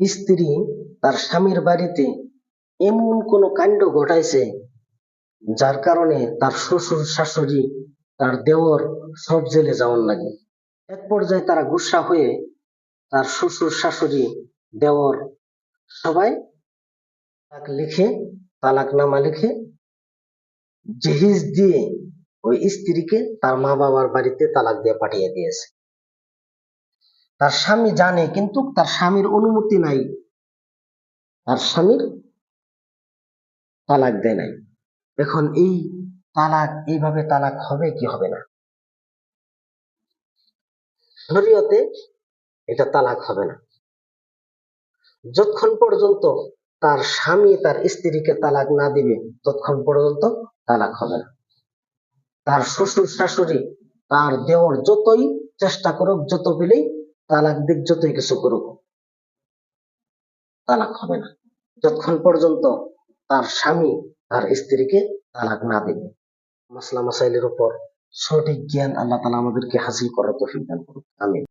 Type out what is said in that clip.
স্ত্রী তার স্বামীর বাড়িতে এমন কোনো কাণ্ড ঘটাইছে, যার কারণে তার শ্বশুর শাশুড়ি তার দেওর সব জেলে যাওয়ার লাগে। এক পর্যায়ে তারা গুসা হয়ে তার শ্বশুর শাশুড়ি, দেওর সবাই তালাক লিখে, তালাকনামা লিখে জেহিজ দিয়ে ওই স্ত্রীকে তার মা বাবার বাড়িতে তালাক দিয়ে পাঠিয়ে দিয়েছে। তার স্বামী জানে, কিন্তু তার স্বামীর অনুমতি নাই। তার স্বামীর তালাক দেয় নাই। এখন এই তালাক, এইভাবে তালাক হবে কি হবে না? শরীয়তে এটা তালাক হবে না। যতক্ষণ পর্যন্ত তার স্বামী তার স্ত্রীকে তালাক না দিবে, ততক্ষণ পর্যন্ত তালাক হবে না। তার শ্বশুর শাশুড়ি, তার দেওয়ার যতই চেষ্টা করুক, যত পেলেই তালাক দিক যতই কিছু করুক, তালাক হবে না। যতক্ষণ পর্যন্ত তার স্বামী তার স্ত্রীকে তালাক না দেবে। মাসলা মাসাইলের উপর সঠিক জ্ঞান আল্লাহ তালা আমাদেরকে হাসিল করার তো দান করুক। আমিন।